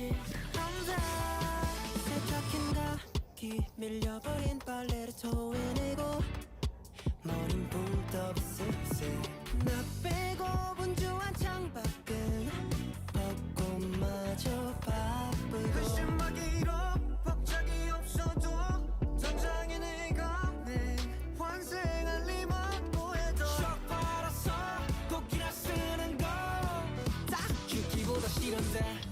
혼자 밀려버린 빨래를 토해내고 머린 붕떠 슬슬 나 빼고 분주한 창밖은 벚꽃마저 바쁘고 한심하기로 박작이 없어도 당장에 내가 내 환생할 리만 뭐해도 shock 받아서 곡이라 쓰는 거 딱 죽기보다 싫은데